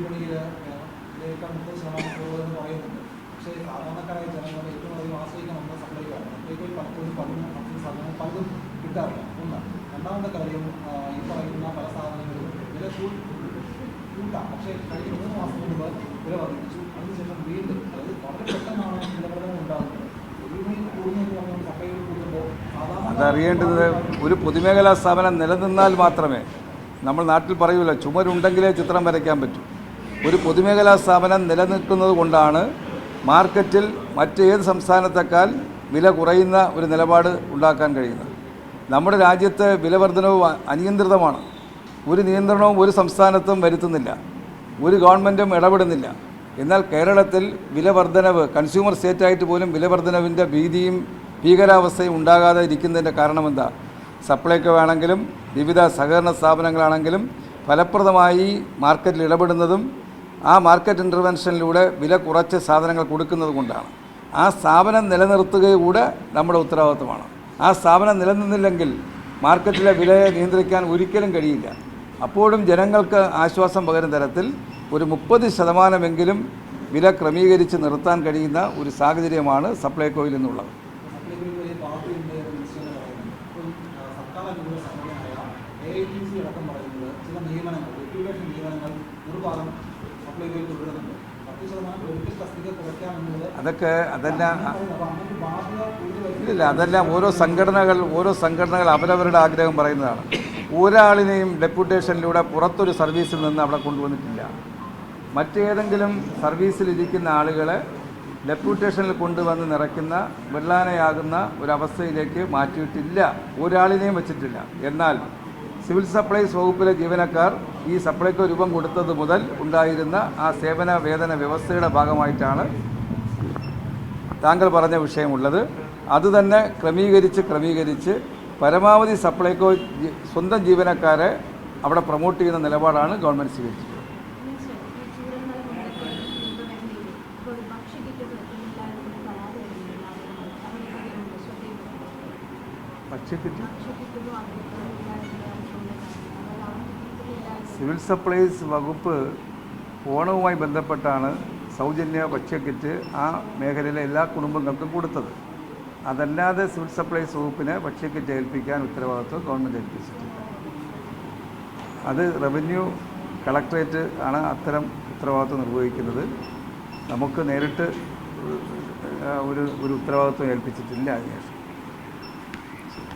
വിപണിയിൽ ഇതിനേക്കാൾ മുപ്പത് ശതമാനം പോകുമെന്ന് പറയുന്നുണ്ട്. പക്ഷേ സാധാരണക്കാരായ ജനങ്ങൾ ഏറ്റവും അധികം ആശ്രയിക്കാൻ നമ്മുടെ സപ്ലൈക്കാണ് അപ്പോഴേക്കും പലപ്പോഴും പലതും മറ്റു സാധനങ്ങൾ പലതും കിട്ടാറില്ല. ഒന്ന് രണ്ടാമത്തെ കാര്യം ഈ പറയുന്ന പല സാധനങ്ങളും വില കൂട്ടാം. പക്ഷേ കഴിഞ്ഞ മൂന്ന് മാസം മുമ്പ് വില വർദ്ധിപ്പിച്ചു അതിനുശേഷം വീണ്ടും അതായത് വളരെ പെട്ടെന്നാണ് വിലവർദ്ധന ഉണ്ടാകുന്നത്. അതറിയേണ്ടത് ഒരു പൊതുമേഖലാ സ്ഥാപനം നിലനിന്നാൽ മാത്രമേ നമ്മൾ നാട്ടിൽ പറയൂല ചുമരുണ്ടെങ്കിലേ ചിത്രം വരയ്ക്കാൻ പറ്റൂ. ഒരു പൊതുമേഖലാ സ്ഥാപനം നിലനിൽക്കുന്നത് കൊണ്ടാണ് മാർക്കറ്റിൽ മറ്റേത് സംസ്ഥാനത്തേക്കാൾ വില കുറയുന്ന ഒരു നിലപാട് ഉണ്ടാക്കാൻ കഴിയുന്നത്. നമ്മുടെ രാജ്യത്തെ വിലവർധനവ് അനിയന്ത്രിതമാണ്. ഒരു നിയന്ത്രണവും ഒരു സംസ്ഥാനത്തും വരുത്തുന്നില്ല. ഒരു ഗവൺമെന്റും ഇടപെടുന്നില്ല. എന്നാൽ കേരളത്തിൽ വിലവർധനവ് കൺസ്യൂമർ സ്റ്റേറ്റായിട്ട് പോലും വിലവർധനവിന്റെ ഭീതിയും ഭീകരാവസ്ഥയും ഉണ്ടാകാതെ ഇരിക്കുന്നതിന്റെ കാരണമെന്താ? എന്താ വേണമെങ്കിലും വിവിധ സഹകരണ സ്ഥാപനങ്ങളാണെങ്കിലും ഫലപ്രദമായി മാർക്കറ്റിൽ ഇടപെടുന്നതും ആ മാർക്കറ്റ് ഇന്റർവെൻഷനിലൂടെ വില കുറച്ച് സാധനങ്ങൾ കൊടുക്കുന്നത് കൊണ്ടാണ്. ആ സ്ഥാപനം നിലനിർത്തുകയൂടെ നമ്മുടെ ഉത്തരവാദിത്വമാണ്. ആ സ്ഥാപനം നിലനിന്നില്ലെങ്കിൽ മാർക്കറ്റിലെ വിലയെ നിയന്ത്രിക്കാൻ ഒരിക്കലും കഴിയില്ല. അപ്പോഴും ജനങ്ങൾക്ക് ആശ്വാസം പകരുന്ന തരത്തിൽ ഒരു മുപ്പത് ശതമാനമെങ്കിലും വില ക്രമീകരിച്ച് നിർത്താൻ കഴിയുന്ന ഒരു സാഹചര്യമാണ് സപ്ലൈകോയിൽ നിന്നുള്ളത്. എ ഐ ടി സി അടക്കം പറയുന്നത് ചില നിയമനങ്ങൾ റെഗുലേഷൻ നിയമനങ്ങൾ നിർവാഹം സപ്ലൈ ചെയ്ത് തുടരുന്നുണ്ട്. അതൊക്കെ അതെല്ലാം ഇല്ല അതെല്ലാം ഓരോ സംഘടനകൾ ഓരോ സംഘടനകൾ അവരവരുടെ ആഗ്രഹം പറയുന്നതാണ്. ഒരാളിനെയും ഡെപ്യൂട്ടേഷനിലൂടെ പുറത്തൊരു സർവീസിൽ നിന്ന് അവിടെ കൊണ്ടുവന്നിട്ടില്ല. മറ്റേതെങ്കിലും സർവീസിലിരിക്കുന്ന ആളുകളെ ഡെപ്യൂട്ടേഷനിൽ കൊണ്ടുവന്ന് നിറയ്ക്കുന്ന വെള്ളാനയാകുന്ന ഒരവസ്ഥയിലേക്ക് മാറ്റിയിട്ടില്ല. ഒരാളിനെയും വെച്ചിട്ടില്ല. എന്നാൽ സിവിൽ സപ്ലൈസ് വകുപ്പിലെ ജീവനക്കാർ ഈ സപ്ലൈക്കോ രൂപം കൊടുത്തത് മുതൽ ഉണ്ടായിരുന്ന ആ സേവന വേതന വ്യവസ്ഥയുടെ ഭാഗമായിട്ടാണ് താങ്കൾ പറഞ്ഞ വിഷയമുള്ളത്. അതുതന്നെ ക്രമീകരിച്ച് ക്രമീകരിച്ച് പരമാവധി സപ്ലൈകോ സ്വന്തം ജീവനക്കാരെ അവിടെ പ്രൊമോട്ട് ചെയ്യുന്ന നിലപാടാണ് ഗവൺമെന്റ് സ്വീകരിച്ചത്. ഭക്ഷ്യക്കിറ്റ്? സിവിൽ സപ്ലൈസ് വകുപ്പ് ഓണവുമായി ബന്ധപ്പെട്ടാണ് സൗജന്യ ഭക്ഷ്യക്കിറ്റ് ആ മേഖലയിലെ എല്ലാ കുടുംബങ്ങൾക്കും കൊടുത്തത്. അതല്ലാതെ സിവിൽ സപ്ലൈസ് വകുപ്പിനെ ഭക്ഷ്യക്കിറ്റ് ഏൽപ്പിക്കാൻ ഉത്തരവാദിത്വം ഗവൺമെന്റ് ഏൽപ്പിച്ചിട്ടില്ല. അത് റവന്യൂ കളക്ടറേറ്റ് ആണ് അത്തരം ഉത്തരവാദിത്വം നിർവഹിക്കുന്നത്. നമുക്ക് നേരിട്ട് ഒരു ഒരു ഉത്തരവാദിത്വം ഏൽപ്പിച്ചിട്ടില്ല അതിനുശേഷം